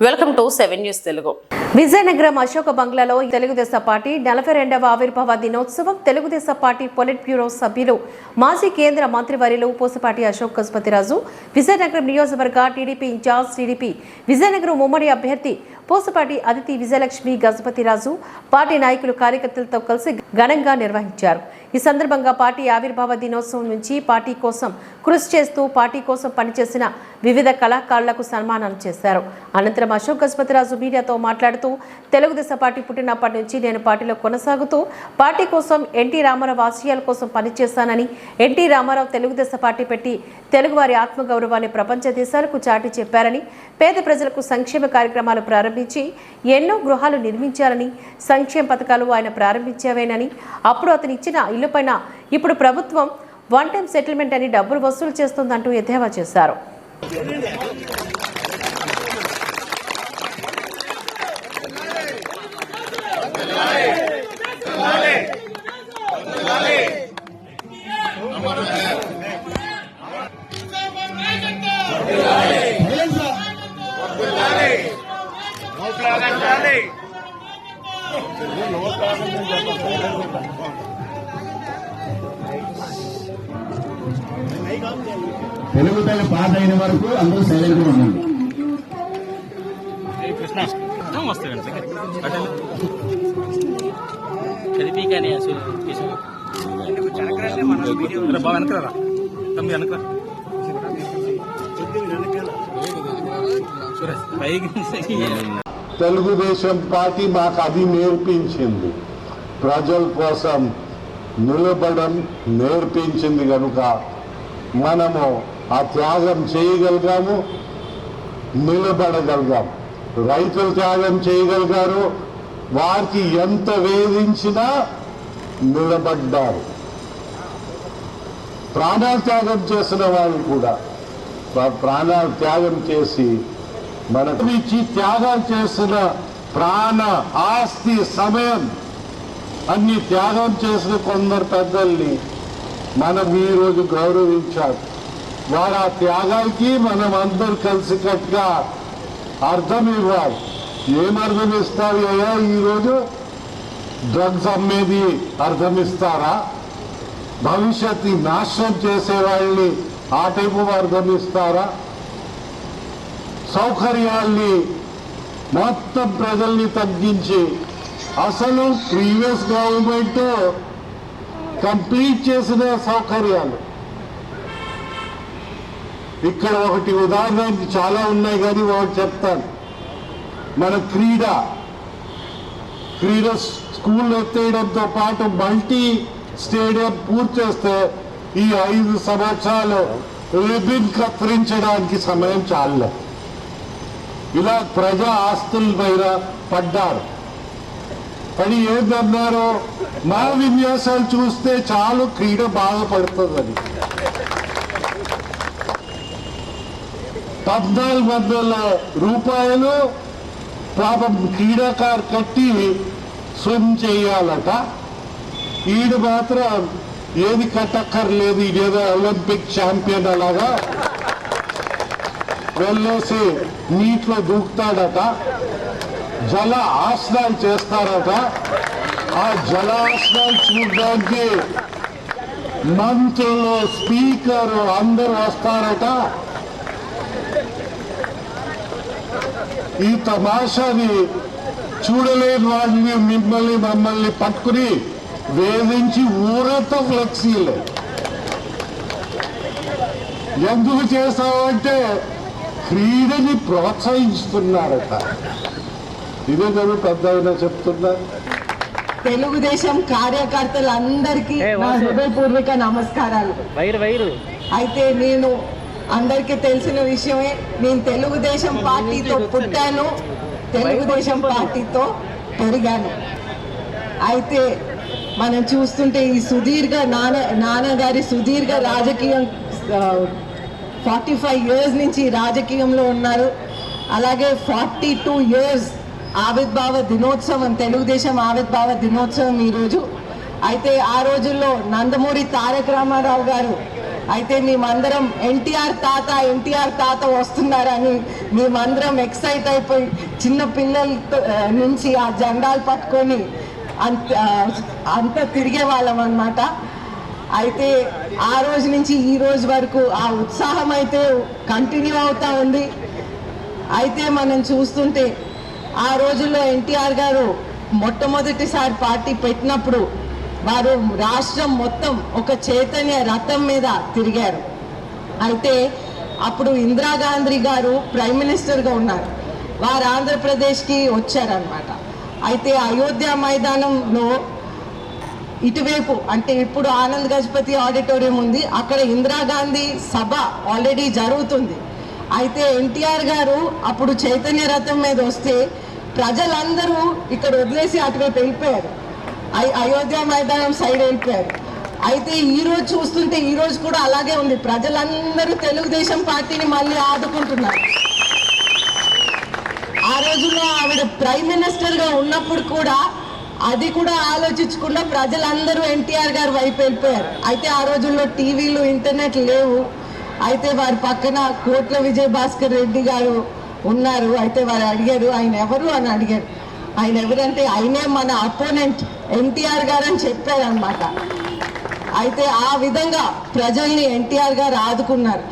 Welcome to seven news Telugu. Vizianagaram Ashoka బంగ్లాలో Telugu Desam party నలభై రెండవ ఆవిర్భావ దినోత్సవం తెలుగుదేశం పార్టీ పొలిట్ బ్యూరో సభ్యులు మాజీ కేంద్ర మంత్రివర్యులు పూసపాటి అశోక్ గజపతిరాజు విజయనగరం నియోజకవర్గ టీడీపీ ఇన్ఛార్జ్ టీడీపీ విజయనగరం ఉమ్మడి అభ్యర్థి పూసపాటి అదితి విజయలక్ష్మి గజపతిరాజు పార్టీ నాయకులు కార్యకర్తలతో కలిసి ఘనంగా నిర్వహించారు. ఈ సందర్భంగా పార్టీ ఆవిర్భావ దినోత్సవం నుంచి పార్టీ కోసం కృషి చేస్తూ పార్టీ కోసం పనిచేసిన వివిధ కళాకారులకు సన్మానాలు చేశారు. అనంతరం అశోక్ గజపతిరాజు మీడియాతో మాట్లాడుతూ తెలుగుదేశం పార్టీ పుట్టినప్పటి నుంచి నేను పార్టీలో కొనసాగుతూ పార్టీ కోసం ఎన్టీ రామారావు ఆశయాల కోసం పనిచేస్తానని ఎన్టీ రామారావు తెలుగుదేశం పార్టీ పెట్టి తెలుగువారి ఆత్మగౌరవాన్ని ప్రపంచ దేశాలకు చాటి చెప్పారని పేద ప్రజలకు సంక్షేమ కార్యక్రమాలు ప్రారంభించి ఎన్నో గృహాలు నిర్మించారని సంక్షేమ పథకాలు ఆయన ప్రారంభించేవేనని అప్పుడు అతను ఇచ్చిన ఇల్లుపైన ఇప్పుడు ప్రభుత్వం వన్ టైం సెటిల్మెంట్ అని డబ్బులు వసూలు చేస్తోందంటూ ఎద్దేవా చేశారు. తెలుగు తల్లి పాట అయిన వరకు అందరూ సైలెంట్గా ఉండండి. వస్తాయండి చదివి కానీ అసలు బాగా వెనకరా తమ్మి వెనకరా సురేష్ పైకి తెలుగుదేశం పార్టీ మాకు అది నేర్పించింది. ప్రజల కోసం నిలబడం నేర్పించింది కనుక మనము ఆ త్యాగం చేయగలిగాము నిలబడగలిగాము. రైతులు త్యాగం చేయగలిగారు వారికి ఎంత వేధించినా నిలబడ్డారు. ప్రాణాలు త్యాగం చేసిన వాళ్ళు కూడా ప్రాణాలు త్యాగం చేసి మనకు ఇచ్చి త్యాగం చేసిన ప్రాణ ఆస్తి సమయం అన్ని త్యాగం చేసిన కొందరు పెద్దల్ని మనం ఈరోజు గౌరవించాలి. వారి ఆ త్యాగానికి మనం అందరు కలిసికట్టుగా అర్థం ఇవ్వాలి. ఏం అర్థం ఇస్తారు అయ్యా ఈరోజు డ్రగ్స్ అమ్మేది అర్థం ఇస్తారా? భవిష్యత్తు నాశనం చేసే వాళ్ళని ఆ టైపు అర్థం ఇస్తారా? సౌకర్యాల్ని మొత్తం ప్రజల్ని తగ్గించి అసలు ప్రీవియస్ గవర్నమెంట్ కంప్లీట్ చేసిన సౌకర్యాలు. ఇక్కడ ఒకటి ఉదాహరణకి చాలా ఉన్నాయి కానీ ఒకటి చెప్తాను మన క్రీడ. క్రీడ స్కూల్ ఎత్తేయడంతో పాటు మల్టీ స్టేడియం పూర్తి చేస్తే ఈ ఐదు సంవత్సరాలు రిబిన్ కత్తిరించడానికి సమయం చాలే ఇలా ప్రజా ఆస్తుల పైన పడ్డారు. కానీ ఏందన్నారో మా విన్యాసాలు చూస్తే చాలు క్రీడ బాధపడుతుందని పద్నాలుగు వందల రూపాయలు పాపం క్రీడాకారు కట్టి స్విమ్ చేయాలట. ఈడు మాత్రం ఏది కట్టక్కర్లేదు ఇదేదో ఒలింపిక్ ఛాంపియన్ అలాగా. వెళ్ళేసి నీటిలో దూకుతాడట. జల ఆసనాలు చేస్తారట. ఆ జలాసనాలు చూడడానికి మంత్రులు స్పీకర్ అందరూ వస్తారట. ఈ తమాషాని చూడలేని వాడిని మిమ్మల్ని మమ్మల్ని పట్టుకుని వేధించి ఊరతో ఫ్లెక్సీలే ఎందుకు చేస్తామంటే క్రీడని ప్రోత్సహిస్తున్నారట. ఇదే కదా పెద్ద ఆయన చెప్తున్నారు. తెలుగుదేశం కార్యకర్తలందరికీ నా హృదయపూర్వక నమస్కారాలు. వైరు వైరు. అయితే నేను అందరికీ తెలిసిన విషయమే నేను తెలుగుదేశం పార్టీతో పుట్టాను తెలుగుదేశం పార్టీతో పెరిగాను. అయితే మనం చూస్తుంటే ఈ సుదీర్ఘ నాన్న నాన్నగారి సుదీర్ఘ రాజకీయం ఫార్టీ ఫైవ్ ఇయర్స్ నుంచి రాజకీయంలో ఉన్నారు. అలాగే ఫార్టీ టూ ఇయర్స్ ఆవిర్భావ దినోత్సవం తెలుగుదేశం ఆవిర్భావ దినోత్సవం ఈరోజు అయితే ఆ రోజుల్లో నందమూరి తారక రామారావు గారు అయితే మేమందరం ఎన్టీఆర్ తాత ఎన్టీఆర్ తాత వస్తున్నారని మేమందరం ఎక్సైట్ అయిపోయి చిన్న పిల్లలతో నుంచి ఆ జెండాలు పట్టుకొని అంత అంత అంతా తిరిగే వాళ్ళం అనమాట అయితే ఆ రోజు నుంచి ఈ రోజు వరకు ఆ ఉత్సాహం అయితే కంటిన్యూ అవుతా ఉంది. అయితే మనం చూస్తుంటే ఆ రోజుల్లో ఎన్టీఆర్ గారు మొట్టమొదటిసారి పార్టీ పెట్టినప్పుడు వారు రాష్ట్రం మొత్తం ఒక చైతన్య రథం మీద తిరిగారు. అయితే అప్పుడు ఇందిరాగాంధీ గారు ప్రైమ్ మినిస్టర్గా ఉన్నారు. వారు ఆంధ్రప్రదేశ్కి వచ్చారనమాట అయితే అయోధ్య మైదానంలో ఇటువైపు అంటే ఇప్పుడు ఆనంద్ గజపతి ఆడిటోరియం ఉంది. అక్కడ ఇందిరాగాంధీ సభ ఆల్రెడీ జరుగుతుంది. అయితే ఎన్టీఆర్ గారు అప్పుడు చైతన్య రథం మీద వస్తే ప్రజలందరూ ఇక్కడ వదిలేసి అటువైపు వెళ్ళిపోయారు. అయ్- అయోధ్య మైదానం సైడ్ వెళ్ళిపోయారు. అయితే ఈ రోజు చూస్తుంటే ఈ రోజు కూడా అలాగే ఉంది. ప్రజలందరూ తెలుగుదేశం పార్టీని మళ్ళీ ఆదుకుంటున్నారు. ఆ రోజుల్లో ఆవిడ ప్రైమ్ మినిస్టర్గా ఉన్నప్పుడు కూడా అది కూడా ఆలోచించకుండా ప్రజలందరూ ఎన్టీఆర్ గారు వైపు వెళ్ళిపోయారు. అయితే ఆ రోజుల్లో టీవీలు ఇంటర్నెట్ లేవు. అయితే వారి పక్కన కోట్ల విజయ్ భాస్కర్ రెడ్డి గారు ఉన్నారు. అయితే వారు అడిగారు ఆయన ఎవరు? అని అడిగారు. ఆయన ఎవరంటే ఆయనే మన అపోనెంట్ ఎన్టీఆర్ గారు అని చెప్పారనమాట అయితే ఆ విధంగా ప్రజల్ని ఎన్టీఆర్ గారు ఆదుకున్నారు.